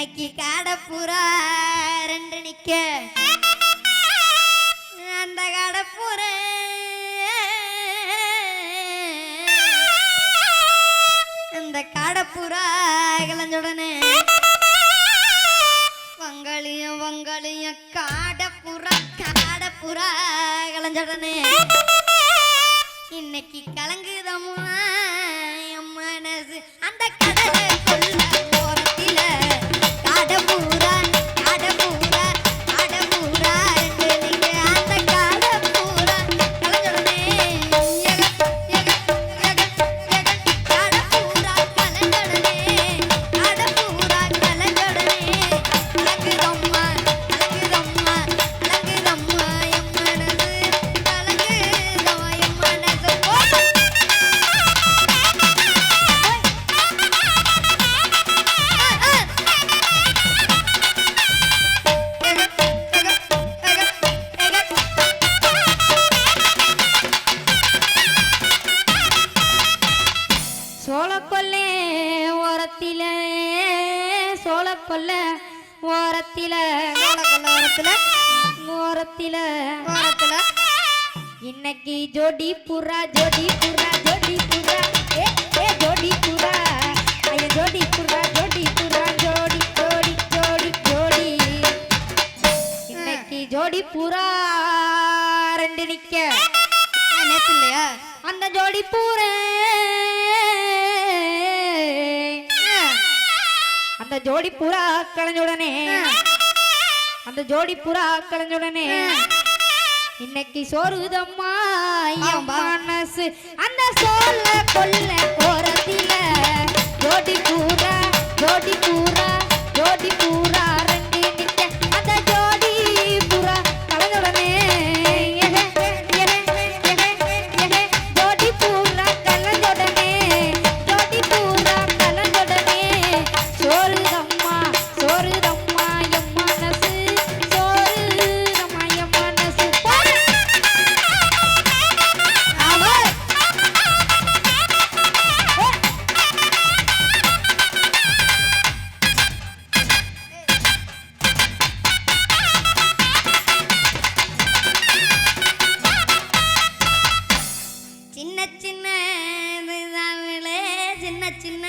அன்னைக்கு காடப்புறா ரெண்டு நிக்க. அந்த காடப்புற அந்த காடப்புறா கிளஞ்சுடனே. பொங்கலையும் பொங்கலையும் காடப்புறா காடப்புறா கிளஞ்சுடனே. ஓரத்தில ஓரத்துல ஓரத்தில ஓரத்துல இன்னைக்கு ஜோடி புறா ஜோடி புறா ஜோடி புறா ஏ ஏ ஜோடி புறா ஐய ஜோடி புறா ஜோடி புறா ஜோடி ஜோடி ஜோடி. ஜோடி இன்னைக்கு ஜோடி புறா ரெண்டு நிக்க. நேத்து இல்லையா? அந்த ஜோடி பூரே அந்த ஜோடி புறா களைஞ்ச உடனே அந்த ஜோடி புறா களைஞ்ச உடனே இன்னைக்கு சோறுதம்மா மனசு அந்த சோல கொல்ல போறதில ஜோடி பூரா ஜோடி பூரா ஜோடி பூரா. சின்ன சின்ன சீதாவிலே சின்ன சின்ன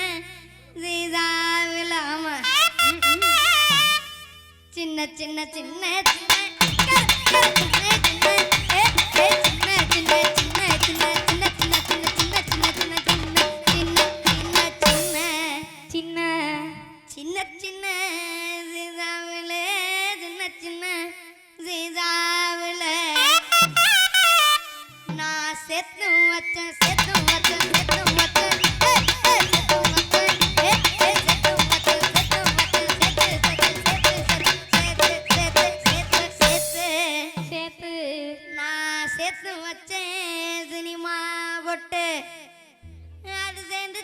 சீதாவில ஆமா சின்ன சின்ன சின்ன சின்ன சின்ன சின்ன சின்ன சின்ன சின்ன வச்சேன் சினிமா பொட்டு. அது சேர்ந்து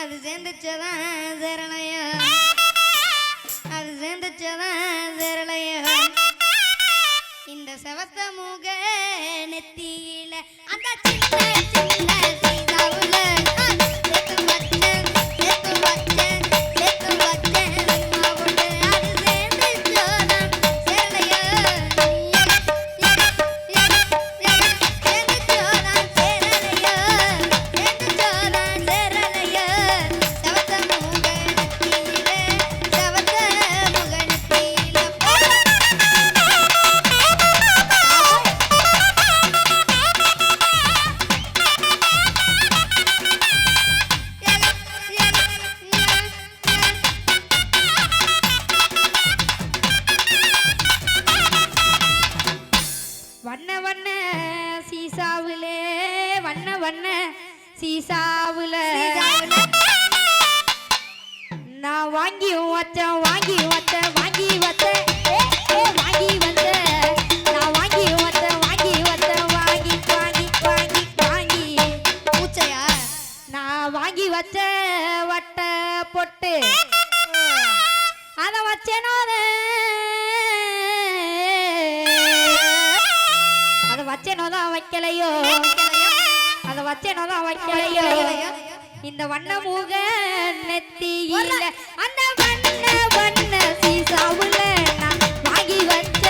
அது சேர்ந்துச்சதான் சேரலையோ அது சேர்ந்துச்சதான் சேரலையோ இந்த செவத்த முக நெத்தியில அந்த சின்ன சின்ன சீசாவுல. நான் வாங்கி வச்சேன் வாங்கி வச்சேன் வாங்கி வச்சேன். வாங்கி வச்சேன். நான் வாங்கி வச்சேன் வாங்கி வச்சேன் வாங்கி வாங்கி வாங்கி வாங்கி. பூச்சையா? நான் வாங்கி வச்ச வட்ட பொட்டு. அதை வச்சேனோ அதை வச்சேனோ தான் வைக்கலையோ? அதை வச்சு என்னதான் வைக்கலையோ இந்த வண்ண மூக நெத்தியில அந்த வண்ண வண்ண சீசாவுல நான் வாங்கி வச்ச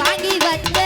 வாங்கி வச்ச